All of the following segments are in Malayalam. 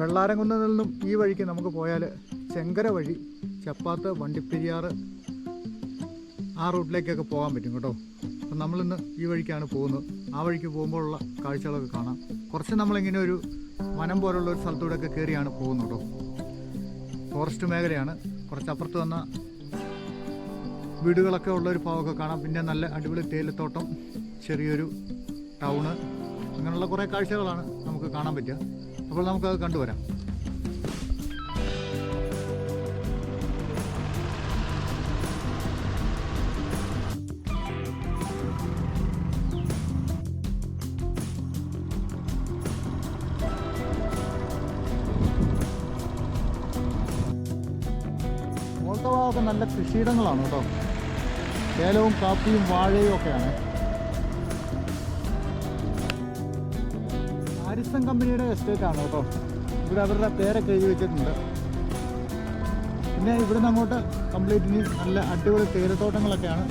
വെള്ളാരംകുന്നിൽ നിന്നും ഈ വഴിക്ക് നമുക്ക് പോയാൽ ചെങ്കര വഴി ചപ്പാത്ത് വണ്ടിപ്പെരിയാറ് ആ റൂട്ടിലേക്കൊക്കെ പോകാൻ പറ്റും കേട്ടോ. അപ്പം നമ്മളിന്ന് ഈ വഴിക്കാണ് പോകുന്നത്. ആ വഴിക്ക് പോകുമ്പോഴുള്ള കാഴ്ചകളൊക്കെ കാണാം. കുറച്ച് നമ്മളിങ്ങനെ ഒരു വനം പോലുള്ള ഒരു സ്ഥലത്തൂടെയൊക്കെ കയറിയാണ് പോകുന്നത് കേട്ടോ. ഫോറസ്റ്റ് മേഖലയാണ്. കുറച്ച് അപ്പുറത്ത് വന്ന വീടുകളൊക്കെ ഉള്ള ഒരു ഭാഗമൊക്കെ കാണാം. പിന്നെ നല്ല അടിപൊളി തേയിലത്തോട്ടം ചെറിയൊരു ടൗണ് അങ്ങനെയുള്ള കുറേ കാഴ്ചകളാണ് നമുക്ക് കാണാൻ പറ്റുക. അപ്പോൾ നമുക്കത് കണ്ടുവരാം. മുകളത്തെ ഒക്കെ നല്ല കൃഷിയിടങ്ങളാണ് കേട്ടോ. ഏലവും കാപ്പിയും വാഴയും ഒക്കെയാണ്. ഹാരിസൺ കമ്പനിയുടെ എസ്റ്റേറ്റ് ആണ് കേട്ടോ. ഇവിടെ അവരുടെ പേരൊക്കെ എഴുതി വെച്ചിട്ടുണ്ട്. പിന്നെ ഇവിടുന്ന് അങ്ങോട്ട് കംപ്ലീറ്റ് നല്ല അടിപൊളി തേയിലത്തോട്ടങ്ങളൊക്കെയാണ്.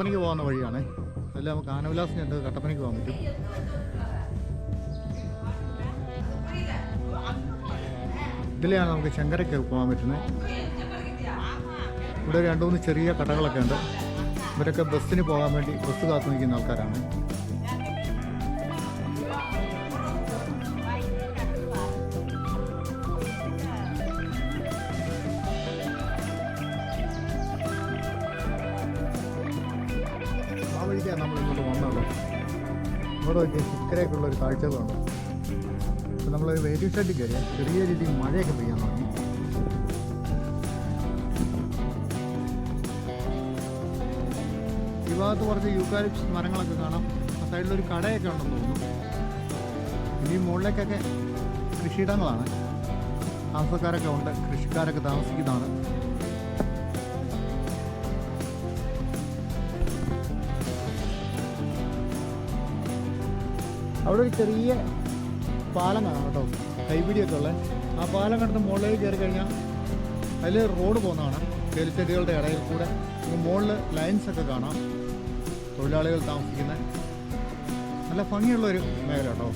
കട്ടപ്പനയ്ക്ക് പോകുന്ന വഴിയാണേ. അതിൽ നമുക്ക് ആനവിലാസം ഉണ്ട് കട്ടപ്പനയ്ക്ക് പോകാൻ പറ്റും. ഇതിലെയാണ് നമുക്ക് ചെങ്കരയ്ക്ക് പോകാൻ പറ്റുന്നത്. ഇവിടെ രണ്ട് മൂന്ന് ചെറിയ കടകളൊക്കെ ഉണ്ട്. ഇവരൊക്കെ ബസ്സിന് പോകാൻ വേണ്ടി ബസ് കാത്തു നിൽക്കുന്ന ആൾക്കാരാണ്. കാഴ്ചകളുണ്ട്. അപ്പോൾ നമ്മൾ വെയിറ്റ് ഷെഡിൽ കയറിയ ചെറിയ രീതിയിൽ മഴയൊക്കെ പെയ്യാൻ തുടങ്ങി. ഈ ഭാഗത്ത് കുറച്ച് യൂക്കാലിപ്സ് മരങ്ങളൊക്കെ കാണാം. ആ സൈഡിലൊരു കടയൊക്കെ ഉണ്ടെന്ന് തോന്നുന്നു. ഇനി മുകളിലേക്കൊക്കെ കൃഷിയിടങ്ങളാണ്. താമസക്കാരൊക്കെ ഉണ്ട്. കൃഷിക്കാരൊക്കെ താമസിക്കുന്നതാണ്. അവിടെ ഒരു ചെറിയ പാലം കാണാം കേട്ടോ. കൈപിടിയൊക്കെ ഉള്ളത് ആ പാലം കണ്ടിട്ട് മുകളിലേക്ക് കയറി കഴിഞ്ഞാൽ അതിൽ റോഡ് പോകുന്നതാണ്. ചെടികളുടെ ഇടയിൽ കൂടെ മുകളിൽ ലൈൻസ് ഒക്കെ കാണാം. തൊഴിലാളികൾ താമസിക്കുന്ന നല്ല ഭംഗിയുള്ളൊരു മേഖല കേട്ടോ.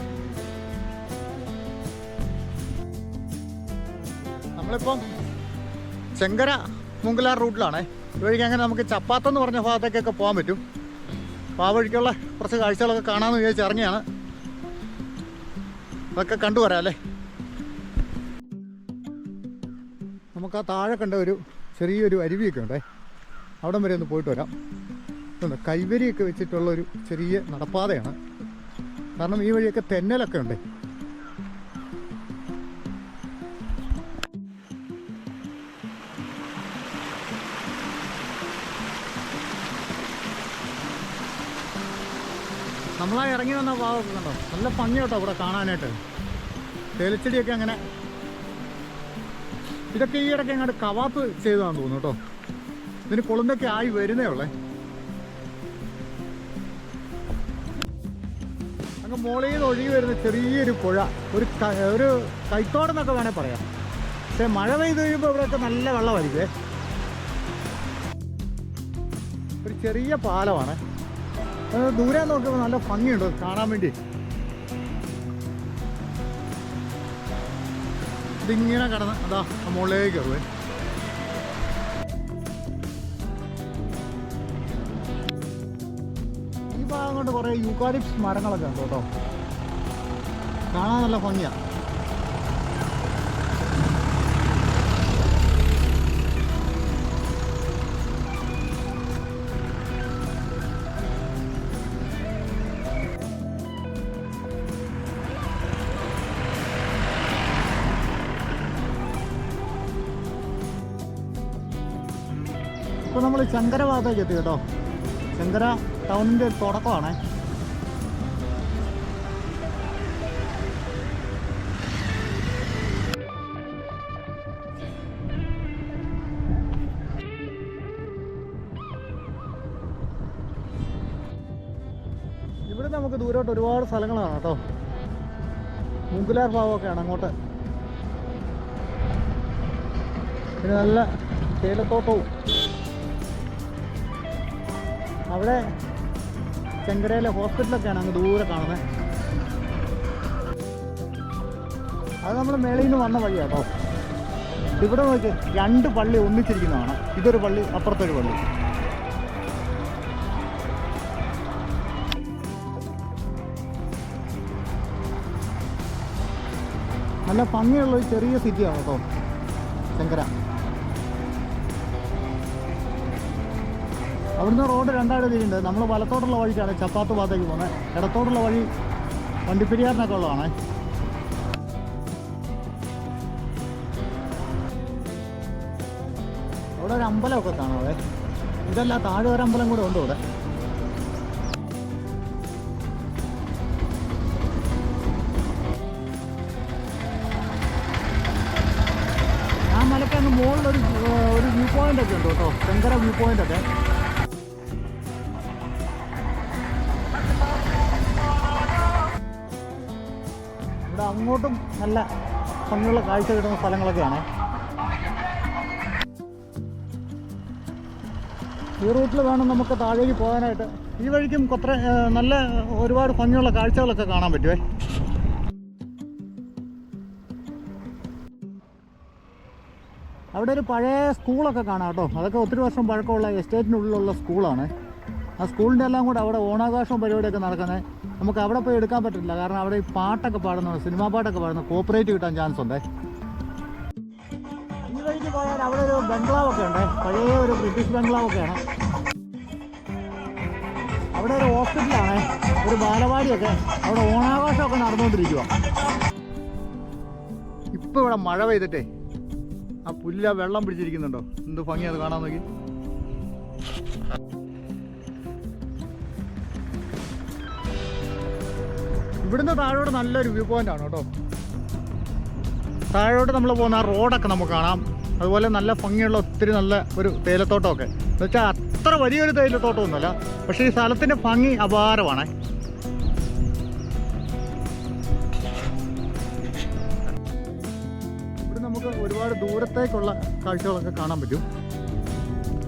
നമ്മളിപ്പം ചെങ്കര മുങ്കലാർ റൂട്ടിലാണേ. ഇതുവഴിക്ക് അങ്ങനെ നമുക്ക് ചപ്പാത്തെന്ന് പറഞ്ഞ ഭാഗത്തേക്കൊക്കെ പോകാൻ പറ്റും. അപ്പോൾ ആ വഴിക്കുള്ള കുറച്ച് കാഴ്ചകളൊക്കെ കാണാമെന്ന് വിചാരിച്ച് ഇറങ്ങിയാണ്. അതൊക്കെ കണ്ടു അല്ലേ? നമുക്ക് ആ താഴെ കണ്ട ഒരു ചെറിയൊരു അരുവിയൊക്കെ ഉണ്ടേ. അവിടം വരെ ഒന്ന് പോയിട്ട് വരാം. ഇതുണ്ട് കൈവരിയൊക്കെ വെച്ചിട്ടുള്ള ഒരു ചെറിയ നടപ്പാതയാണ്. കാരണം ഈ വഴിയൊക്കെ തെന്നലൊക്കെ ഉണ്ട്. ഇറങ്ങി വന്ന ഭാഗമൊക്കെ കണ്ടോ? നല്ല ഭംഗി കേട്ടോ ഇവിടെ കാണാനായിട്ട്. തേലിച്ചെടിയൊക്കെ അങ്ങനെ. ഇതൊക്കെ ഈ ഇടയ്ക്ക് അങ്ങോട്ട് കവാപ്പ് ചെയ്തതാണെന്ന് തോന്നുന്നു കേട്ടോ. ഇതിന് കൊളുന്തൊക്കെ ആയി വരുന്നേ ഉള്ളേ. അങ്ങ് മോളിൽ നിന്ന് ഒഴുകി വരുന്ന ചെറിയൊരു പുഴ. ഒരു ഒരു കൈത്തോടെന്നൊക്കെ വേണേൽ പറയാം. പക്ഷെ മഴ പെയ്ത് കഴിയുമ്പോൾ ഇവിടെയൊക്കെ നല്ല വെള്ളമായിരിക്കേ ഒരു ചെറിയ പാലമാണ്. ദൂരെ നോക്കുമ്പോൾ നല്ല ഭംഗിയുണ്ട് കാണാൻ വേണ്ടി. ഇതിങ്ങനെ കടന്ന് അതാ മുകളിലേക്ക് കയറുവേ. ഈ ഭാഗം കൊണ്ട് കുറേ യൂക്കാലിപ്സ് മരങ്ങളൊക്കെ ഉണ്ട് കേട്ടോ. കാണാൻ നല്ല ഭംഗിയാ. ശങ്കര ഭാഗത്തേക്ക് എത്തി കേട്ടോ. ശങ്കര ടൗണിന്റെ ഒരു തുടക്കമാണേ. ഇവിടെ നമുക്ക് ദൂരോട്ട് ഒരുപാട് സ്ഥലങ്ങളാണ് കേട്ടോ. മുഗുലാർ ഭാവമൊക്കെയാണ് അങ്ങോട്ട്. പിന്നെ നല്ല തേയിലത്തോട്ടവും. അവിടെ ചെങ്കരയിലെ ഹോസ്പിറ്റലൊക്കെയാണ് അങ്ങ് ദൂരെ കാണുന്നത് അത് നമ്മൾ മേളയിൽ നിന്ന് വന്ന വഴിയാ കേട്ടോ ഇവിടെ നോക്കി രണ്ട് പള്ളി ഒന്നിച്ചിരിക്കുന്നതാണ്. ഇതൊരു പള്ളി അപ്പുറത്തൊരു പള്ളി. നല്ല ഭംഗിയുള്ള ഒരു ചെറിയ സിറ്റിയാണ് കേട്ടോ ശങ്കര അവിടുന്ന് റോഡ് രണ്ടായിട്ട് തിരിയുണ്ട് നമ്മൾ വലത്തോട്ടുള്ള വഴിക്കാണ് ചപ്പാത്ത് ഭാഗത്തേക്ക് പോകുന്നത്. ഇടത്തോട്ടുള്ള വഴി വണ്ടിപ്പെരിയാറിനൊക്കെ ഉള്ളതാണേ. അവിടെ ഒരു അമ്പലമൊക്കെ കാണാവേ ഇതല്ല താഴെ ഒരു അമ്പലം കൂടെ ഉണ്ട് ഇവിടെ. ആ മലക്കങ്ങ് മുകളിലൊരു ഒരു വ്യൂ പോയിന്റ് ഒക്കെ ഉണ്ട് കേട്ടോ. ശങ്കര വ്യൂ പോയിന്റ് ഒക്കെ. നല്ല ഭംഗിയുള്ള കാഴ്ച കിട്ടുന്ന സ്ഥലങ്ങളൊക്കെയാണ്. ഈ റൂട്ടിൽ വേണം നമുക്ക് താഴേക്ക് പോകാനായിട്ട്. ഈ വഴിക്കും കൊത്ര നല്ല ഒരുപാട് ഭംഗിയുള്ള കാഴ്ചകളൊക്കെ കാണാൻ പറ്റുമേ അവിടെ ഒരു പഴയ സ്കൂളൊക്കെ കാണാം കേട്ടോ. അതൊക്കെ ഒത്തിരി വർഷം പഴക്കമുള്ള എസ്റ്റേറ്റിനുള്ളിലുള്ള സ്കൂളാണ്. ആ സ്കൂളിന്റെ എല്ലാം കൂടെ അവിടെ ഓണാഘോഷവും പരിപാടിയൊക്കെ നടക്കുന്നത് നമുക്ക് അവിടെ പോയി എടുക്കാൻ പറ്റില്ല. കാരണം അവിടെ ഈ പാട്ടൊക്കെ പാടുന്ന സിനിമാ പാട്ടൊക്കെ പാടുന്ന കോപ്പറേറ്റ് കിട്ടാൻ ചാൻസ് ഉണ്ട്. ഈ വഴിക്ക് പോയാൽ അവിടെ ഒരു ബംഗ്ലാവ് ഒക്കെ ഉണ്ട്. പഴയ ഒരു ബ്രിട്ടീഷ് ബംഗ്ലാവ് ഒക്കെയാണ് അവിടെ ഒരു ഹോസ്പിറ്റലാണ് ഒരു ബാലവാടിയൊക്കെ അവിടെ ഓണാഘോഷമൊക്കെ നടന്നുകൊണ്ടിരിക്കുക ഇപ്പൊ ഇവിടെ മഴ പെയ്തിട്ടേ. ആ പുല്ല വെള്ളം പിടിച്ചിരിക്കുന്നുണ്ടോ? എന്ത് ഭംഗി അത് കാണാൻ നോക്കി. ഇവിടുന്ന് താഴോട്ട് നല്ലൊരു വ്യൂ പോയിന്റ് ആണ് കേട്ടോ. താഴോട്ട് നമ്മൾ പോകുന്ന ആ റോഡൊക്കെ നമുക്ക് കാണാം. അതുപോലെ നല്ല ഭംഗിയുള്ള ഒത്തിരി നല്ല ഒരു തേയിലത്തോട്ടമൊക്കെ. എന്ന് വെച്ചാൽ അത്ര വലിയൊരു തേയിലത്തോട്ടമൊന്നുമല്ല പക്ഷേ ഈ സ്ഥലത്തിന്റെ ഭംഗി അപാരമാണ്. ഇവിടെ നമുക്ക് ഒരുപാട് ദൂരത്തേക്കുള്ള കാഴ്ചകളൊക്കെ കാണാൻ പറ്റും.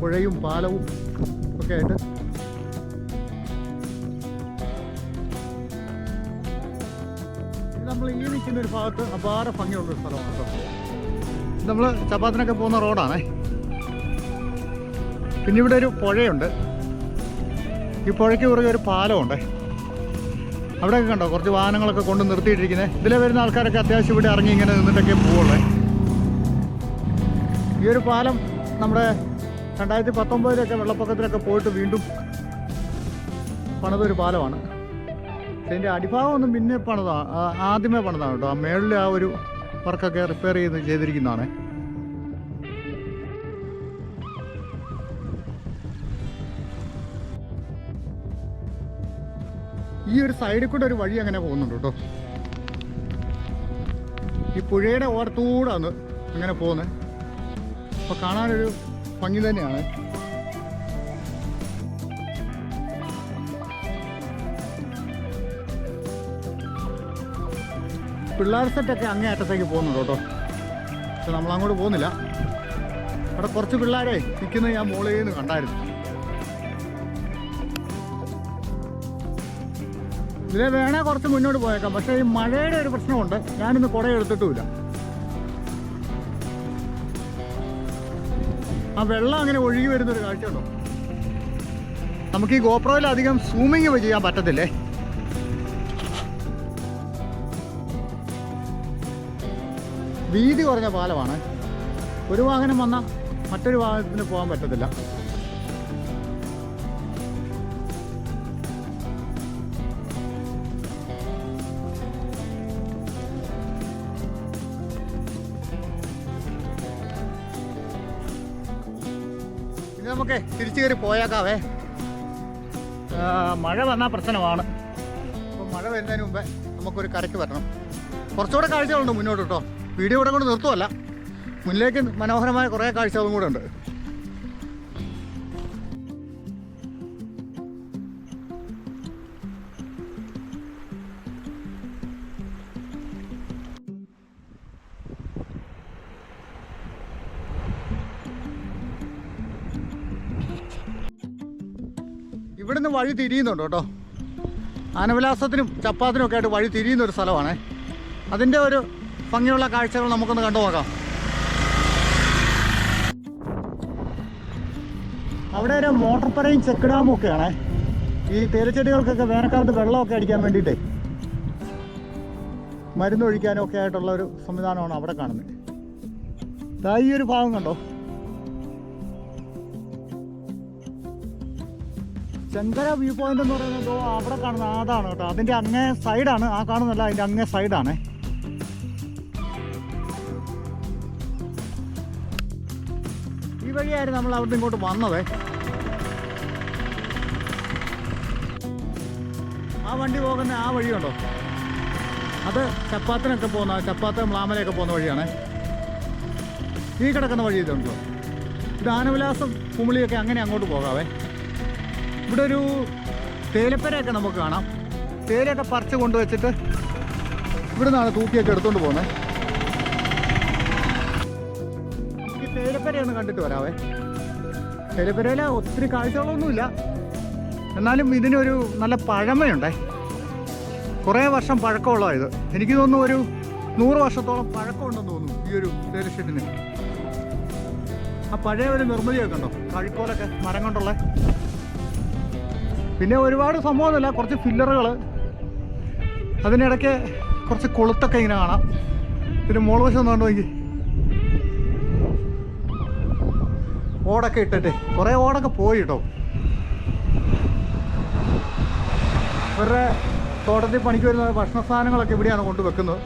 പുഴയും പാലവും ഒക്കെ ആയിട്ട് നമ്മൾ ഈ നിൽക്കുന്ന ഒരു ഭാഗത്ത് അപാര ഭംഗിയുള്ള ഒരു സ്ഥലമാണ് നമ്മൾ ചപ്പാത്തിനൊക്കെ പോകുന്ന റോഡാണേ. പിന്നെ ഇവിടെ ഒരു പുഴയുണ്ട്. ഈ പുഴയ്ക്ക് കുറുകെ ഒരു പാലമുണ്ട്. അവിടെയൊക്കെ കണ്ടോ? കുറച്ച് വാഹനങ്ങളൊക്കെ കൊണ്ട് നിർത്തിയിട്ടിരിക്കുന്നത് ഇതിലെ വരുന്ന ആൾക്കാരൊക്കെ അത്യാവശ്യം ഇവിടെ ഇറങ്ങി ഇങ്ങനെ നിന്നിട്ടൊക്കെ പോവുള്ളേ. ഈ ഒരു പാലം നമ്മുടെ രണ്ടായിരത്തി പത്തൊമ്പതിലൊക്കെ വെള്ളപ്പൊക്കത്തിലൊക്കെ പോയിട്ട് വീണ്ടും പണിതൊരു പാലമാണ്. ഇതിന്റെ അടിഭാഗം ഒന്നും പിന്നെ പണിതാ ആ, ആദ്യമേ പണിതാണ് കേട്ടോ. ആ മേളിൽ ആ ഒരു വർക്കൊക്കെ റിപ്പയർ ചെയ്ത് ചെയ്തിരിക്കുന്നതാണ്. ഈ ഒരു സൈഡിൽ കൂടെ ഒരു വഴി അങ്ങനെ പോകുന്നുണ്ട് കേട്ടോ. ഈ പുഴയുടെ ഓരത്തൂടാണ് അങ്ങനെ പോകുന്നത്. അപ്പോൾ കാണാനൊരു ഭംഗി തന്നെയാണ്. പിള്ളേർ സെറ്റൊക്കെ അങ്ങേ അറ്റത്തേക്ക് പോകുന്നുണ്ട് കേട്ടോ. പക്ഷെ നമ്മളങ്ങോട്ട് പോകുന്നില്ല. അവിടെ കുറച്ച് പിള്ളേരെ നിൽക്കുന്നത് ഞാൻ മോളിൽ നിന്ന് കണ്ടായിരുന്നു. ഇതിലെ വേണേ കുറച്ച് മുന്നോട്ട് പോയേക്കാം. പക്ഷേ ഈ മഴയുടെ ഒരു പ്രശ്നമുണ്ട്. ഞാനിന്ന് കുട എടുത്തിട്ടുമില്ല. ആ വെള്ളം അങ്ങനെ ഒഴുകി വരുന്നൊരു കാഴ്ചയുണ്ടോ നമുക്ക് ഈ ഗോപ്രോയിൽ അധികം സൂമിങ് ചെയ്യാൻ പറ്റത്തില്ലേ? വീതി കുറഞ്ഞ പാലമാണ്. ഒരു വാഹനം വന്നാൽ മറ്റൊരു വാഹനത്തിന് പോകാൻ പറ്റത്തില്ല. നമുക്കേ തിരിച്ചു കയറി പോയേക്കാവേ. മഴ വന്നാൽ പ്രശ്നമാണ്. അപ്പം മഴ വരുന്നതിന് മുമ്പേ നമുക്കൊരു കരയ്ക്ക് വരണം. കുറച്ചുകൂടെ കാഴ്ചകളുണ്ട് മുന്നോട്ട് കേട്ടോ വീഡിയോ ഇവിടെ കൊണ്ട് നിർത്തുമല്ല മുന്നിലേക്ക് മനോഹരമായ കുറേ കാഴ്ചകളും കൂടെ ഉണ്ട്. ഇവിടുന്ന് വഴി തിരിയുന്നുണ്ട് കേട്ടോ. ആനവിലാസത്തിനും ചപ്പാത്തിനും ഒക്കെ ആയിട്ട് വഴി തിരിയുന്ന ഒരു സ്ഥലമാണ്. അതിന്റെ ഒരു ഭംഗിയുള്ള കാഴ്ചകൾ നമുക്കൊന്ന് കണ്ടു നോക്കാം. അവിടെ ഒരു മോട്ടോർ പറയും ചെക്ക് ഡാമും ഒക്കെയാണേ. ഈ തേയിലച്ചെടികൾക്കൊക്കെ വേനൽക്കാലത്ത് വെള്ളമൊക്കെ അടിക്കാൻ വേണ്ടിയിട്ടേ മരുന്നൊഴിക്കാനും ഒക്കെ ആയിട്ടുള്ള ഒരു സംവിധാനമാണ് അവിടെ കാണുന്നത്. ദാ ഈ ഒരു ഭാഗം കണ്ടോ? ചെങ്കര വ്യൂ പോയിന്റ് എന്ന് പറയുന്നത് അവിടെ കാണുന്ന അതാണ് കേട്ടോ. അതിന്റെ അങ്ങേ സൈഡാണ് ആ കാണുന്നല്ല അതിന്റെ അങ്ങേ സൈഡാണ് വഴിയായിരുന്നു നമ്മൾ അവിടെ ഇങ്ങോട്ട് വന്നത്. ആ വണ്ടി പോകുന്ന ആ വഴിയുണ്ടോ അത് ചപ്പാത്തിനൊക്കെ പോകുന്ന ചപ്പാത്ത മ്ലാമലയൊക്കെ പോകുന്ന വഴിയാണ്. ഈ കിടക്കുന്ന വഴി ഇതുണ്ടോ? ഇത് ആനവിലാസം കുമിളിയൊക്കെ അങ്ങനെ അങ്ങോട്ട് പോകാവേ. ഇവിടെ ഒരു തേയിലപ്പരയൊക്കെ നമുക്ക് കാണാം. തേയിലയൊക്കെ പറിച്ചു കൊണ്ടുവച്ചിട്ട് ഇവിടുന്നാണ് തൂക്കിയൊക്കെ എടുത്തുകൊണ്ട് പോകുന്നത് കണ്ടിട്ട് വരാവേ. തേയിലപ്പരയിൽ ഒത്തിരി കാഴ്ചകളൊന്നുമില്ല. എന്നാലും ഇതിനൊരു നല്ല പഴമയുണ്ടേ. കുറേ വർഷം പഴക്കമുള്ള ഇത് എനിക്ക് തോന്നുന്നു ഒരു നൂറ് വർഷത്തോളം പഴക്കമുണ്ടെന്ന് തോന്നുന്നു ഈ ഒരു തേയിലഷെഡിന് ആ പഴയ ഒരു നിർമ്മിതിയൊക്കെ ഉണ്ടോ കഴിക്കോലൊക്കെ മരം കൊണ്ടുള്ള. പിന്നെ ഒരുപാട് സംഭവമൊന്നുമില്ല. കുറച്ച് ഫില്ലറുകൾ അതിനിടയ്ക്ക് കുറച്ച് കൊളുത്തൊക്കെ ഇങ്ങനെ കാണാം. പിന്നെ മോൾ വശം ഓടൊക്കെ ഇട്ടിട്ട് കുറേ ഓടൊക്കെ പോയി കേട്ടോ ഇവരുടെ തോട്ടത്തിൽ പണിക്ക് വരുന്ന ഭക്ഷണ സാധനങ്ങളൊക്കെ ഇവിടെയാണ് കൊണ്ടുവെക്കുന്നത്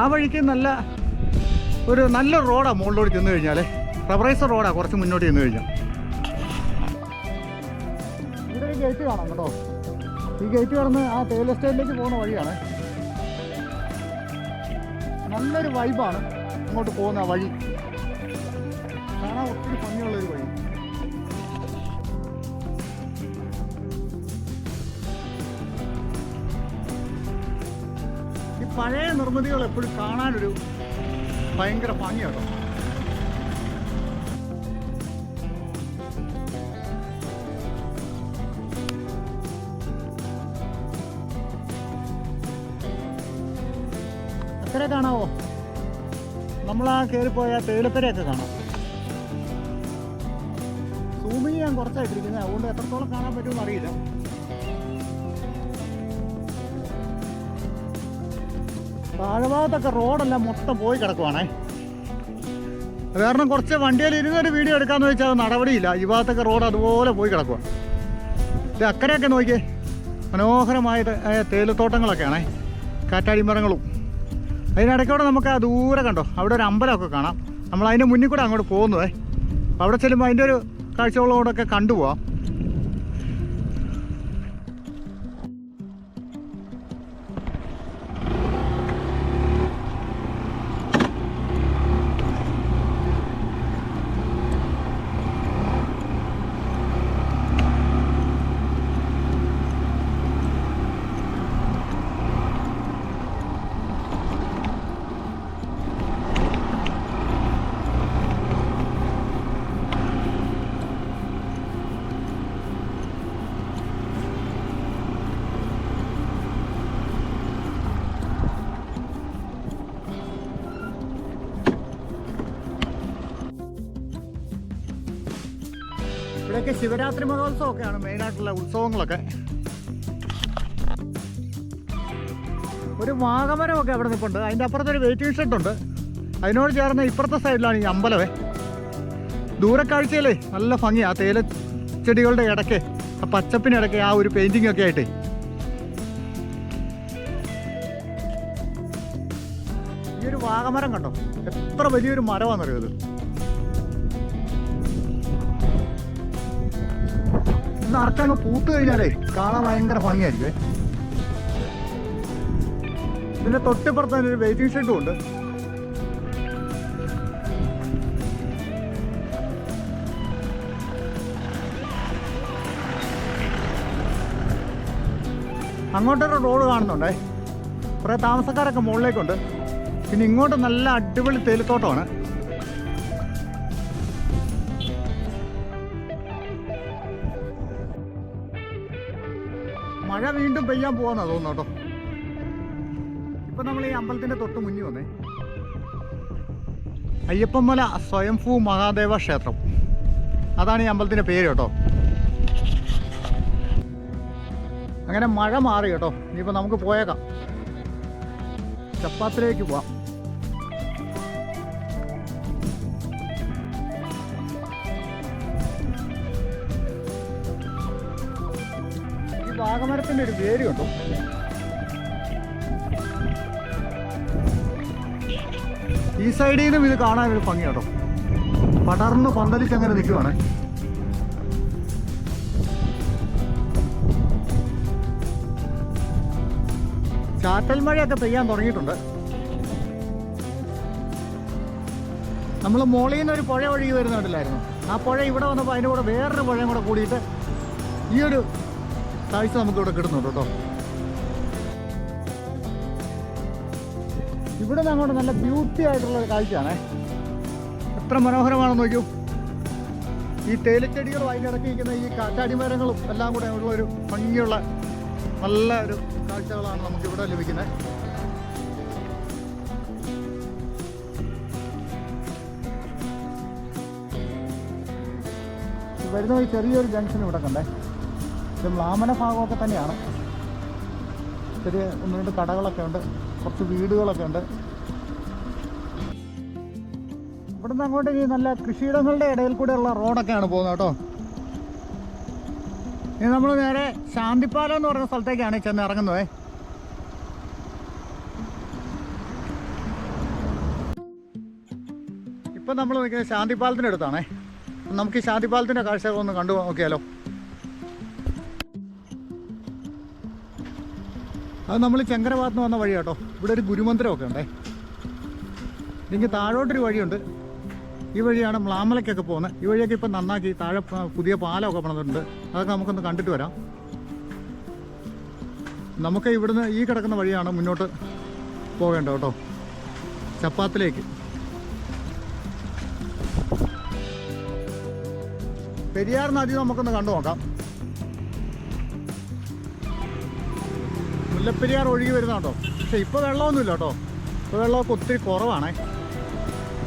ആ വഴിക്ക് നല്ല ഒരു നല്ല റോഡാണ് മുകളിലോട്ട് ചെന്ന് കഴിഞ്ഞാൽ റബറൈസർ റോഡാണ് കുറച്ച് മുന്നോട്ട് ചെന്ന് കഴിഞ്ഞാൽ ഇവിടെ ഗേറ്റ് കാണാം കേട്ടോ. ഈ ഗേറ്റ് കടന്ന് ആ തേയില എസ്റ്റേറ്റിലേക്ക് പോകുന്ന വഴിയാണ്. നല്ലൊരു വൈബാണ് അങ്ങോട്ട് പോകുന്ന വഴി. പഴയ നിർമ്മിതികൾ എപ്പോഴും കാണാനൊരു ഭയങ്കര ഭംഗിയാട്ടോ. അക്കരെ കാണാവോ? നമ്മൾ ആ കയറിപ്പോയ തേയിലത്തരയൊക്കെ കാണാം. സൂമിങ് ഞാൻ കുറച്ചായിട്ടിരിക്കുന്നത്. അതുകൊണ്ട് എത്രത്തോളം കാണാൻ പറ്റുമെന്ന് അറിയില്ല. താഴ്ഭാഗത്തൊക്കെ റോഡെല്ലാം മൊത്തം പോയി കിടക്കുവാണേ. കാരണം കുറച്ച് വണ്ടിയിൽ ഇരുന്നൊരു വീഡിയോ എടുക്കാന്ന് വെച്ചാൽ നടപടിയില്ല. ഈ ഭാഗത്തൊക്കെ റോഡ് അതുപോലെ പോയി കിടക്കുക ഇത് അക്കരെയൊക്കെ നോക്കിയേ. മനോഹരമായ തേയിലത്തോട്ടങ്ങളൊക്കെയാണേ. കാറ്റാടിമരങ്ങളും. അതിനിടയ്ക്കൂടെ നമുക്ക് ആ ദൂരെ കണ്ടോ? അവിടെ ഒരു അമ്പലമൊക്കെ കാണാം. നമ്മൾ അതിന്റെ മുന്നിൽ കൂടെ അങ്ങോട്ട് പോകുന്നതേ. അവിടെ ചെല്ലുമ്പോൾ അതിന്റെ ഒരു കാഴ്ചകളോടൊക്കെ കണ്ടുപോവാം. ഇവിടെയൊക്കെ ശിവരാത്രി മഹോത്സവമൊക്കെയാണ് മെയിനായിട്ടുള്ള ഉത്സവങ്ങളൊക്കെ. ഒരു വാഗമരമൊക്കെ അവിടെ നിൽപ്പുണ്ട് അതിന്റെ അപ്പുറത്തൊരു വെയിറ്റിംഗ് ഷെഡ് ഉണ്ട്. അതിനോട് ചേർന്ന ഇപ്പുറത്തെ സൈഡിലാണ് ഈ അമ്പലമേ. ദൂരക്കാഴ്ചയിലേ നല്ല ഭംഗി ആ തേയില ചെടികളുടെ ഇടയ്ക്ക് ആ പച്ചപ്പിനിടയ്ക്ക് ആ ഒരു പെയിന്റിംഗ് ഒക്കെ ആയിട്ട്. ഈ ഒരു വാഗമരം കണ്ടോ? എത്ര വലിയൊരു മരമാണെന്നറിയോ ഇത്? നിറച്ചങ്ങ് പൂത്ത് കഴിഞ്ഞാലേ കാണാൻ ഭയങ്കര ഭംഗിയായിരിക്കും ഇതിന്റെ തൊട്ടിപ്പുറത്ത് തന്നെ ഒരു വെയിറ്റിംഗ് ഷെഡും ഉണ്ട്. അങ്ങോട്ടൊരു റോഡ് കാണുന്നുണ്ടേ. കുറേ താമസക്കാരൊക്കെ മുകളിലേക്കുണ്ട്. പിന്നെ ഇങ്ങോട്ട് നല്ല അടിപൊളി തേയിലത്തോട്ടമാണ്. പെയ്യാൻ പോവാന്നാ തോന്നുന്നു കേട്ടോ. ഇപ്പൊ നമ്മൾ ഈ അമ്പലത്തിന്റെ തൊട്ട് മുന്നിൽ വന്നേ. അയ്യപ്പമല സ്വയംഭൂ മഹാദേവ ക്ഷേത്രം. അതാണ് ഈ അമ്പലത്തിന്റെ പേര് കേട്ടോ. അങ്ങനെ മഴ മാറി കേട്ടോ. ഇനിയിപ്പോൾ നമുക്ക് പോയേക്കാം. ചപ്പാത്തിലേക്ക് പോവാം. ഈ വാഗമരത്തിന്റെ ഒരു വേര് കണ്ടോ. ഈ സൈഡിൽ നിന്നും ഇത് കാണാനൊരു ഭംഗി കേട്ടോ. പടർന്ന് പന്തലിച്ച് അങ്ങനെ നിൽക്കുവാണ്. ചാറ്റൽ മഴയൊക്കെ പെയ്യാൻ തുടങ്ങിയിട്ടുണ്ട്. നമ്മൾ മോളിൽ നിന്ന് ഒരു പുഴ ഒഴുകി വരുന്നുണ്ടല്ലായിരുന്നു ആ പുഴ ഇവിടെ വന്നപ്പോൾ അതിന്റെ കൂടെ വേറൊരു പുഴയും കൂടെ കൂടിയിട്ട് ഈ ഒരു കാഴ്ച നമുക്ക് ഇവിടെ കിട്ടുന്നുണ്ട് കേട്ടോ. ഇവിടെ നിന്ന് അങ്ങോട്ട് നല്ല ബ്യൂട്ടി ആയിട്ടുള്ള ഒരു കാഴ്ചയാണേ. എത്ര മനോഹരമാണെന്ന് നോക്കൂ ഈ തേയിലച്ചെടികളും അതിനിടയ്ക്ക് ഇരിക്കുന്ന ഈ കാറ്റാടിമരങ്ങളും എല്ലാം കൂടെ ഉള്ള ഒരു ഭംഗിയുള്ള നല്ല ഒരു കാഴ്ചകളാണ് നമുക്ക് ഇവിടെ ലഭിക്കുന്നത്. വരുന്ന ചെറിയൊരു ജംഗ്ഷൻ ഇവിടെ കണ്ടേ. ഇത് മ്ലാമന ഭാഗമൊക്കെ തന്നെയാണ്. ചെറിയ ഒന്ന് രണ്ട് കടകളൊക്കെ ഉണ്ട്. കുറച്ച് വീടുകളൊക്കെ ഉണ്ട്. ഇവിടുന്ന് അങ്ങോട്ട് ഈ നല്ല കൃഷിയിടങ്ങളുടെ ഇടയിൽ കൂടെയുള്ള റോഡൊക്കെയാണ് പോകുന്നത് കേട്ടോ. ഇനി നമ്മൾ നേരെ ശാന്തിപ്പാലം എന്ന് പറയുന്ന സ്ഥലത്തേക്കാണ് ചെന്ന് ഇറങ്ങുന്നത്. ഇപ്പം നമ്മൾ നിൽക്കുന്നത് ശാന്തിപ്പാലത്തിന്റെ അടുത്താണേ. നമുക്ക് ഈ ശാന്തിപ്പാലത്തിന്റെ കാഴ്ചകളൊന്ന് കണ്ടു നോക്കിയാലോ? അത് നമ്മൾ ചങ്കരഭാഗത്ത് നിന്ന് വന്ന വഴി കേട്ടോ. ഇവിടെ ഒരു ഗുരുമന്ദിരമൊക്കെ ഉണ്ടേ. എനിക്ക് താഴോട്ടൊരു വഴിയുണ്ട്. ഈ വഴിയാണ് മ്ലാമലയ്ക്കൊക്കെ പോകുന്നത്. ഈ വഴിയൊക്കെ ഇപ്പം നന്നാക്കി താഴെ പുതിയ പാലമൊക്കെ പണിതിട്ടുണ്ട്. അതൊക്കെ നമുക്കൊന്ന് കണ്ടിട്ട് വരാം. നമുക്ക് ഇവിടുന്ന് ഈ കിടക്കുന്ന വഴിയാണ് മുന്നോട്ട് പോകേണ്ടത് കേട്ടോ. ചപ്പാത്തിലേക്ക്. പെരിയാർ നദി നമുക്കൊന്ന് കണ്ടു നോക്കാം മുല്ലപ്പെരിയാർ ഒഴുകി വരുന്ന വരുന്നുണ്ടോ പക്ഷെ ഇപ്പോൾ വെള്ളമൊന്നുമില്ല കേട്ടോ. ഇപ്പോൾ വെള്ളമൊക്കെ ഒത്തിരി കുറവാണേ.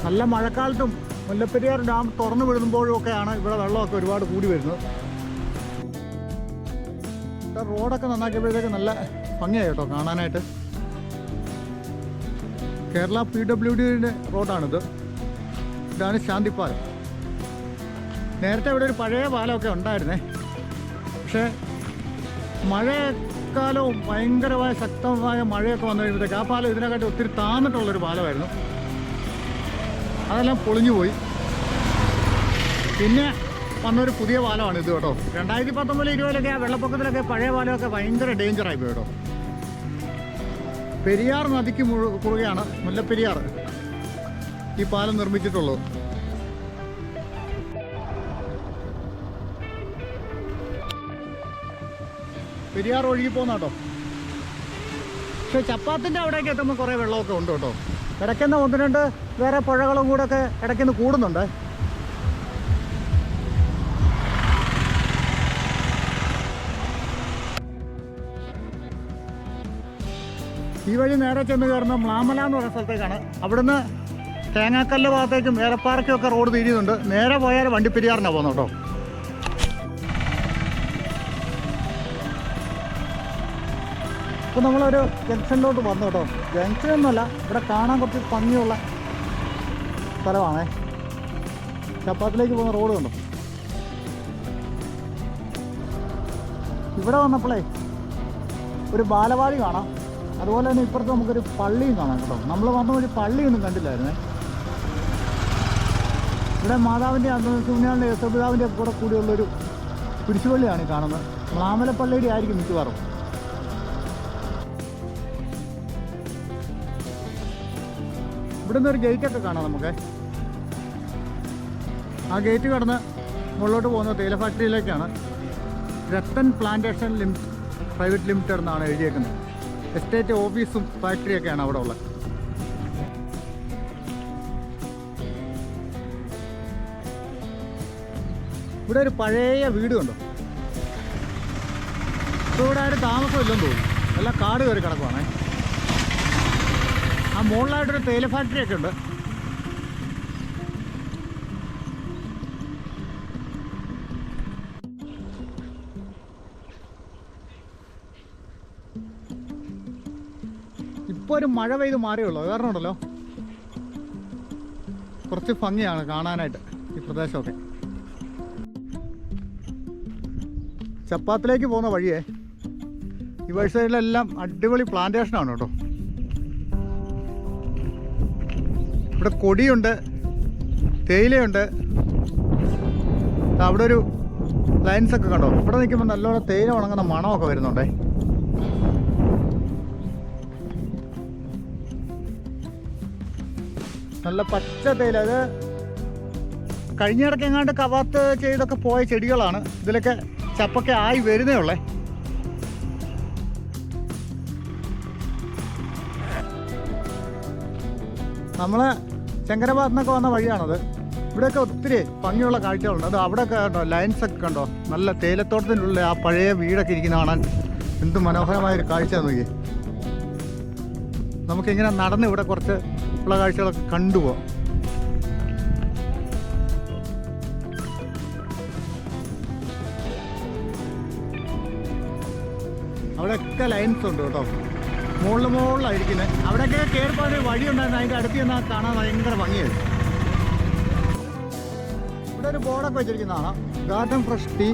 നല്ല മഴക്കാലത്തും മുല്ലപ്പെരിയാർ ഡാം തുറന്നു വിടുമ്പോഴും ഒക്കെയാണ് ഇവിടെ വെള്ളമൊക്കെ ഒരുപാട് കൂടി വരുന്നത്. റോഡൊക്കെ നന്നാക്കിയപ്പോഴത്തേക്ക് നല്ല ഭംഗിയായി കേട്ടോ കാണാനായിട്ട്. കേരള പി ഡബ്ല്യു ഡിയുടെ റോഡാണിത്. ഇതാണ് ശാന്തിപ്പാലം. നേരത്തെ ഇവിടെ ഒരു പഴയ പാലമൊക്കെ ഉണ്ടായിരുന്നേ. പക്ഷേ മഴക്കാലവും ഭയങ്കരമായ ശക്തമായ മഴയൊക്കെ വന്നു കഴിയുമ്പോഴത്തേക്ക് ആ പാലം ഇതിനെക്കാട്ടി ഒത്തിരി താന്നിട്ടുള്ളൊരു പാലമായിരുന്നു. അതെല്ലാം പൊളിഞ്ഞു പോയി പിന്നെ വന്നൊരു പുതിയ പാലമാണ് ഇത് കേട്ടോ. രണ്ടായിരത്തി പത്തൊമ്പതിൽ ഇരുപതിലൊക്കെ ആ വെള്ളപ്പൊക്കത്തിലൊക്കെ പഴയ പാലമൊക്കെ ഭയങ്കര ഡേഞ്ചറായി പോയി കേട്ടോ. പെരിയാർ നദിക്ക് മുഴു കുറുകയാണ് മുല്ലപ്പെരിയാർ ഈ പാലം നിർമ്മിച്ചിട്ടുള്ളത്. പെരിയാർ ഒഴുകി പോകുന്ന കേട്ടോ പക്ഷെ ചപ്പാത്തിന്റെ അവിടേക്ക് എത്തുമ്പോൾ കുറേ വെള്ളമൊക്കെ ഉണ്ട് കേട്ടോ. ഇടയ്ക്കുന്ന ഒന്ന് രണ്ട് വേറെ പുഴകളും കൂടെ ഒക്കെ ഇടയ്ക്കുന്ന് കൂടുന്നുണ്ട്. ഈ വഴി നേരെ ചെന്ന് കയറുന്ന മ്ലാമല എന്ന് പറയുന്ന സ്ഥലത്തേക്കാണ്. അവിടുന്ന് തേങ്ങാക്കല്ല് ഭാഗത്തേക്കും ഏലപ്പാറയ്ക്കും ഒക്കെ റോഡ് തിരിയുന്നുണ്ട്. നേരെ പോയാൽ വണ്ടിപ്പെരിയാറിനാണ് പോകുന്നത് കേട്ടോ ഇപ്പോൾ നമ്മളൊരു ജംഗ്ഷനിലോട്ട് വന്നു കേട്ടോ. ജംഗ്ഷൻ ഒന്നുമല്ല ഇവിടെ കാണാൻ കുറച്ച് ഭംഗിയുള്ള സ്ഥലമാണേ. ചപ്പാത്തിലേക്ക് പോകുന്ന റോഡ് കണ്ടോ? ഇവിടെ വന്നപ്പോഴേ ഒരു ബാലവാടി കാണാം. അതുപോലെ തന്നെ ഇപ്പുറത്ത് നമുക്കൊരു പള്ളിയും കാണാം കേട്ടോ. നമ്മൾ വന്ന ഒരു പള്ളിയൊന്നും കണ്ടില്ലായിരുന്നേ. ഇവിടെ മാതാവിന്റെ ശൂന്യാളിന്റെ യേശോപിതാവിന്റെ കൂടെ കൂടിയുള്ളൊരു ഈ കാണുന്നത്. മാമലപ്പള്ളിയുടെ ആയിരിക്കും മിക്കവാറും. ഇവിടുന്ന് ഒരു ഗേറ്റ് ഒക്കെ കാണാം നമുക്ക്. ആ ഗേറ്റ് കടന്ന് മുകളിലോട്ട് പോകുന്ന തേയില ഫാക്ടറിയിലേക്കാണ് Rattan plantation limit private limited എന്നാണ് എഴുതിയേക്കുന്നത്. എസ്റ്റേറ്റ് ഓഫീസും ഫാക്ടറിയൊക്കെയാണ് അവിടെ ഉള്ളത്. ഇവിടെ ഒരു പഴയ വീട് കണ്ടോ. ഇപ്പോൾ ഇവിടെ ആരും താമസമില്ലെന്ന് തോന്നുന്നു. എല്ലാം കാട് കയറി കിടക്കുവാണേ. മുകളിലായിട്ടൊരു തേയില ഫാക്ടറി ഒക്കെ ഉണ്ട്. ഇപ്പോൾ ഒരു മഴ പെയ്ത് മാറിയുള്ളൂ അത് കാരണം ഉണ്ടല്ലോ കുറച്ച് ഭംഗിയാണ് കാണാനായിട്ട് ഈ പ്രദേശമൊക്കെ. ചപ്പാത്തിലേക്ക് പോകുന്ന വഴിയേ ഈ വഴി സൈഡിലെല്ലാം അടിപൊളി പ്ലാന്റേഷനാണ് കേട്ടോ. ഇവിടെ കൊടിയുണ്ട് തേയിലയുണ്ട്. അവിടെ ഒരു ലൈൻസ് ഒക്കെ കണ്ടോ? ഇവിടെ നിൽക്കുമ്പോൾ നല്ലോണം തേയില ഉണങ്ങുന്ന മണമൊക്കെ വരുന്നുണ്ടേ. നല്ല പച്ച തേയില. അത് കഴിഞ്ഞിടയ്ക്ക് എങ്ങാണ്ട് കവാത്ത് ചെയ്തൊക്കെ പോയ ചെടികളാണ്. ഇതിലൊക്കെ ചപ്പൊക്കെ ആയി വരുന്നേ ഉള്ളേ. നമ്മൾ ചെങ്കരഭാഗത്ത് നിന്നൊക്കെ വന്ന വഴിയാണത്. ഇവിടെയൊക്കെ ഒത്തിരി ഭംഗിയുള്ള കാഴ്ചകളുണ്ട്. അത് അവിടെയൊക്കെ കണ്ടോ? ലൈൻസ് ഒക്കെ കണ്ടോ? നല്ല തേയിലത്തോട്ടത്തിനുള്ളിൽ ആ പഴയ വീടൊക്കെ ഇരിക്കുന്ന കാണാൻ എന്ത് മനോഹരമായൊരു കാഴ്ച നോക്കി നമുക്കിങ്ങനെ നടന്ന് ഇവിടെ കുറച്ച് ഉള്ള കാഴ്ചകളൊക്കെ കണ്ടുപോകാം അവിടെയൊക്കെ ലൈൻസ് ഉണ്ട് കേട്ടോ. മുകളിൽ മുകളിലായിരിക്കുന്നത് അവിടെയൊക്കെ കയറിപ്പോൾ ഒരു വഴി ഉണ്ടായിരുന്നു. അതിന്റെ അടുത്ത് ചെന്നാൽ കാണാൻ ഭയങ്കര ഭംഗിയായിരുന്നു. ഇവിടെ ഒരു ബോർഡൊക്കെ വെച്ചിരിക്കുന്നതാണ് ഗാർഡൻ ഫ്രഷ് ടീ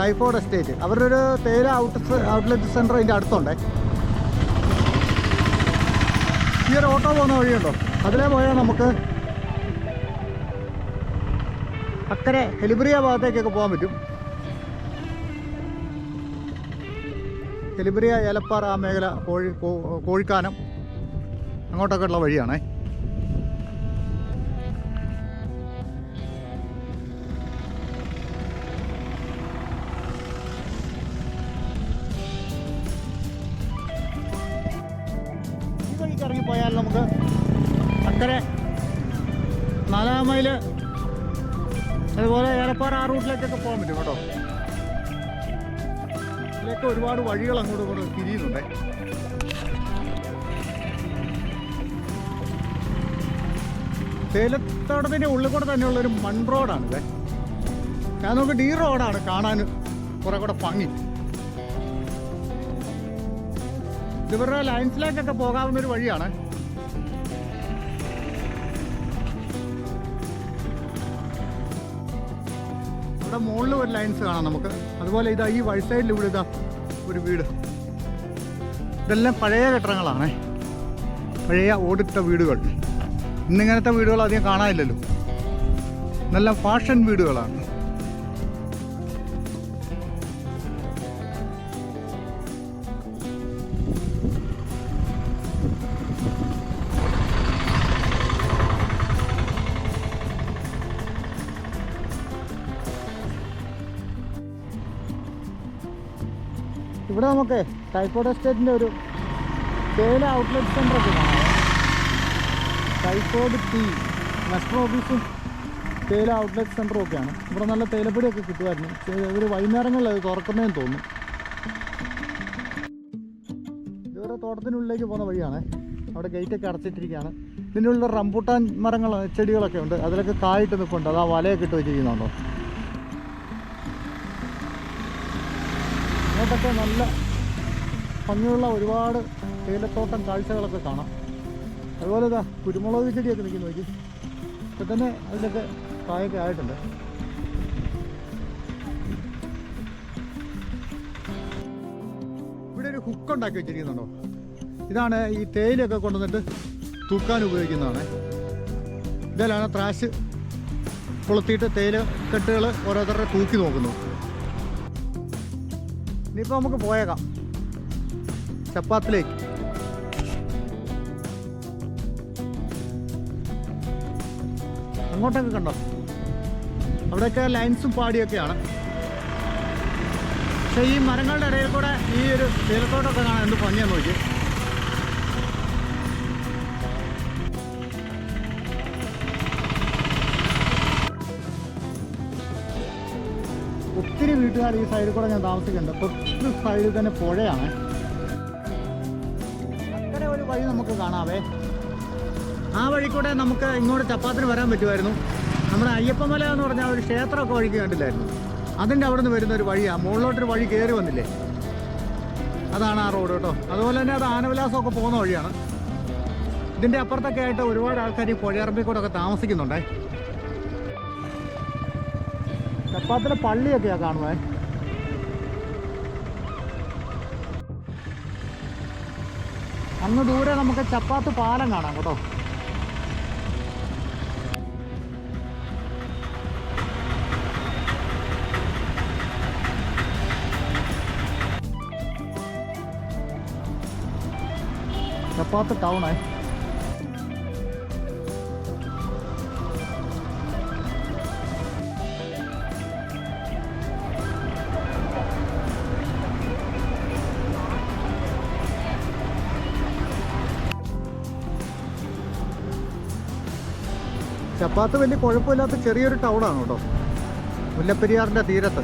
ടൈഫോഡ് എസ്റ്റേറ്റ്. അവരുടെ ഒരു തേയില ഔട്ട് ഔട്ട്ലെറ്റ് സെന്റർ അതിന്റെ അടുത്തുണ്ട്. ഈ ഒരു ഓട്ടോ പോകുന്ന വഴിയുണ്ടോ? അതിലേ പോയാൽ നമുക്ക് അക്കരെ ഹെലിബ്രിയ ഭാഗത്തേക്കൊക്കെ പോകാൻ പറ്റും. ഹെലിബ്രിയ ഏലപ്പാറ ആ മേഖല കോഴി കോഴിക്കാനം അങ്ങോട്ടൊക്കെ ഉള്ള വഴിയാണേ ഇറങ്ങിപ്പോയാൽ നമുക്ക് അക്കരെ നാലാം മൈൽ അതുപോലെ ഏലപ്പാറ ആ റൂട്ടിലേക്കൊക്കെ പോകാൻ പറ്റും കേട്ടോ. ഇതിലേക്ക് ഒരുപാട് വഴികൾ അങ്ങോട്ടും ഇങ്ങോട്ടും തിരിയുന്നുണ്ട്. തേയിലത്തോട്ടത്തിന്റെ ഉള്ളിൽ കൂടെ തന്നെയുള്ള ഒരു മൺ റോഡാണിത്. ഞാൻ നോക്കി ഡീ റോഡാണ് കാണാൻ കുറെ കൂടെ ഭംഗി. ഇവരുടെ ലൈൻസിലേക്കൊക്കെ പോകാവുന്ന ഒരു വഴിയാണ്. ഇവിടെ മുകളിൽ ഒരു ലൈൻസ് കാണാം നമുക്ക്. അതുപോലെ ഇതാ ഈ വഴി സൈഡിൽ ഇവിടെ ഇതാ ഒരു വീട്. ഇതെല്ലാം പഴയ കെട്ടിടങ്ങളാണ്. പഴയ ഓടിട്ട വീടുകൾ. ഇന്നിങ്ങനത്തെ വീടുകൾ അധികം കാണാനില്ലല്ലോ. നല്ല ഫാഷൻ വീടുകളാണ്. നമുക്ക് ടൈഫോഡ് എസ്റ്റേറ്റിന്റെ ഒരു തേയില ഔട്ട്ലെറ്റ് സെന്റർ ഒക്കെ കാണാം. ടൈഫോഡ് ടീ വെസ്റ്റർ ഓഫീസും തേയില ഔട്ട്ലെറ്റ് സെന്ററും ഒക്കെയാണ്. ഇവിടെ നല്ല തേയിലപ്പൊടിയൊക്കെ കിട്ടുമായിരുന്നു. ഇവർ വൈകുന്നേരങ്ങളിൽ അത് തുറക്കുന്നതെന്ന് തോന്നുന്നു. ഇതുവരെ തോട്ടത്തിനുള്ളിലേക്ക് പോകുന്ന വഴിയാണ്. അവിടെ ഗേറ്റൊക്കെ അടച്ചിട്ടിരിക്കുകയാണ്. ഇതിനുള്ള റംബൂട്ടാൻ മരങ്ങൾ ചെടികളൊക്കെ ഉണ്ട്. അതിലൊക്കെ കായിട്ട് നിൽപ്പുണ്ട്. അത് ആ വലയൊക്കെ ഇട്ട് വെച്ചിരിക്കുന്നുണ്ടോ? അങ്ങോട്ടൊക്കെ നല്ല ഭംഗിയുള്ള ഒരുപാട് തേയിലത്തോട്ടം കാഴ്ചകളൊക്കെ കാണാം. അതുപോലെ ഇതാ കുരുമുളക് ചെടിയൊക്കെ നിൽക്കുന്നു നോക്കി. ഇപ്പം തന്നെ അതിലൊക്കെ കായൊക്കെ ആയിട്ടുണ്ട്. ഇവിടെ ഒരു ഹുക്ക് ഉണ്ടാക്കി വെച്ചിരിക്കുന്നുണ്ടോ? ഇതാണ് ഈ തേയിലൊക്കെ കൊണ്ടുവന്നിട്ട് തൂക്കാൻ ഉപയോഗിക്കുന്നതാണ്. ഇതിലാണ് ത്രാശ് കൊളുത്തിയിട്ട് തേയില കെട്ടുകൾ ഓരോരുത്തരുടെ തൂക്കി നോക്കുന്നു. ഇനിയിപ്പോൾ നമുക്ക് പോയേക്കാം. ചപ്പാത്തിലേക്ക്. അങ്ങോട്ടൊക്കെ കണ്ടോ? അവിടെയൊക്കെ ലൈൻസും പാടിയൊക്കെയാണ്. പക്ഷേ ഈ മരങ്ങളുടെ ഇടയിൽ കൂടെ ഈ ഒരു തീരത്തോട്ടൊക്കെ കാണാൻ എന്ത് ഭംഗിയാന്ന് നോക്കി ഒത്തിരി വീട്ടുകാർ ഈ സൈഡിൽ കൂടെ ഞാൻ താമസിക്കുന്നുണ്ട്. തൊട്ട് സൈഡിൽ തന്നെ പുഴയാണ്. വഴി നമുക്ക് കാണാവേ. ആ വഴി കൂടെ നമുക്ക് ഇങ്ങോട്ട് ചപ്പാത്തിന് വരാൻ പറ്റുമായിരുന്നു. നമ്മുടെ അയ്യപ്പമല എന്ന് പറഞ്ഞ ഒരു ക്ഷേത്രമൊക്കെ വഴിക്ക് കണ്ടില്ലായിരുന്നു. അതിന്റെ അവിടെ നിന്ന് വരുന്ന ഒരു വഴിയാണ് മുകളിലോട്ടൊരു വഴി കയറി വന്നില്ലേ? അതാണ് ആ റോഡ് കേട്ടോ. അതുപോലെ തന്നെ അത് ആനവിലാസമൊക്കെ പോകുന്ന വഴിയാണ്. ഇതിന്റെ അപ്പുറത്തൊക്കെ ആയിട്ട് ഒരുപാട് ആൾക്കാർ ഈ പുഴയറമ്പിൽ കൂടെ ഒക്കെ താമസിക്കുന്നുണ്ടേ. ചപ്പാത്തിലെ പള്ളിയൊക്കെയാണ് കാണുവേ. അങ്ങ് ദൂരെ നമുക്ക് ചപ്പാത്ത് പാലം കാണാം കേട്ടോ. ചപ്പാത്ത് ടൗണേ ചപ്പാത്ത് വലിയ കുഴപ്പമില്ലാത്ത ചെറിയൊരു ടൗണാണ് കേട്ടോ. മുല്ലപ്പെരിയാറിന്റെ തീരത്ത്.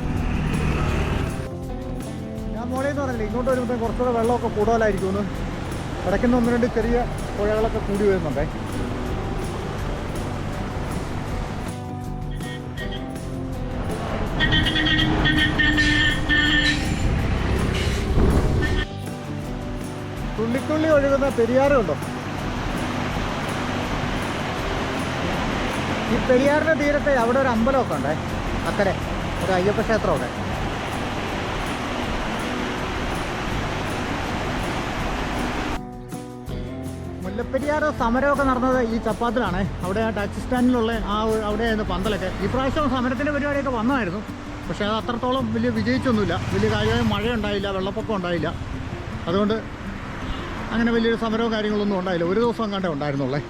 ഞാൻ മോളെ എന്ന് പറഞ്ഞില്ലേ ഇങ്ങോട്ട് വരുമ്പോൾ കുറച്ചുകൂടെ വെള്ളമൊക്കെ കൂടുതലായിരിക്കും ഒന്ന് ഇടയ്ക്കുന്ന ഒന്ന് രണ്ട് ചെറിയ പുഴകളൊക്കെ കൂടി വരുന്നുണ്ടേ. തുള്ളിത്തുള്ളി ഒഴുകുന്ന പെരിയാറുണ്ടോ? ഈ പെരിയാറിന്റെ തീരത്തെ അവിടെ ഒരു അമ്പലമൊക്കെ ഉണ്ടേ? അക്കരെ ഒരു അയ്യപ്പ ക്ഷേത്രമൊക്കെ. മുല്ലപ്പെരിയാർ സമരമൊക്കെ നടന്നത് ഈ ചപ്പാത്തിലാണ്. അവിടെ ആ ടാക്സി സ്റ്റാൻഡിലുള്ള ആ അവിടെയായിരുന്നു പന്തലൊക്കെ. ഈ പ്രാവശ്യം സമരത്തിന്റെ പരിപാടിയൊക്കെ വന്നായിരുന്നു പക്ഷേ അത് അത്രത്തോളം വലിയ വിജയിച്ചൊന്നുമില്ല. വലിയ കാര്യമായ മഴ ഉണ്ടായില്ല വെള്ളപ്പൊക്കം ഉണ്ടായില്ല. അതുകൊണ്ട് അങ്ങനെ വലിയൊരു സമരവും കാര്യങ്ങളൊന്നും ഉണ്ടായില്ല. ഒരു ദിവസം കണ്ടേ ഉണ്ടായിരുന്നുള്ളേ.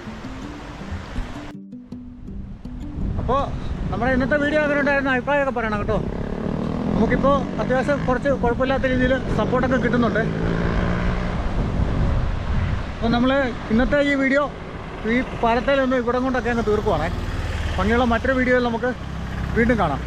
അപ്പോൾ നമ്മുടെ ഇന്നത്തെ വീഡിയോ അങ്ങനെ ഉണ്ടായിരുന്ന അഭിപ്രായമൊക്കെ പറയണം കേട്ടോ. നമുക്കിപ്പോൾ അത്യാവശ്യം കുറച്ച് കുഴപ്പമില്ലാത്ത രീതിയിൽ സപ്പോർട്ടൊക്കെ കിട്ടുന്നുണ്ട്. അപ്പോൾ നമ്മൾ ഇന്നത്തെ ഈ വീഡിയോ ഈ പാലത്തേലൊന്ന് ഇവിടം കൊണ്ടൊക്കെ അങ്ങ് തീർക്കുവാണേ. ഭംഗിയുള്ള മറ്റൊരു വീഡിയോയിൽ നമുക്ക് വീണ്ടും കാണാം.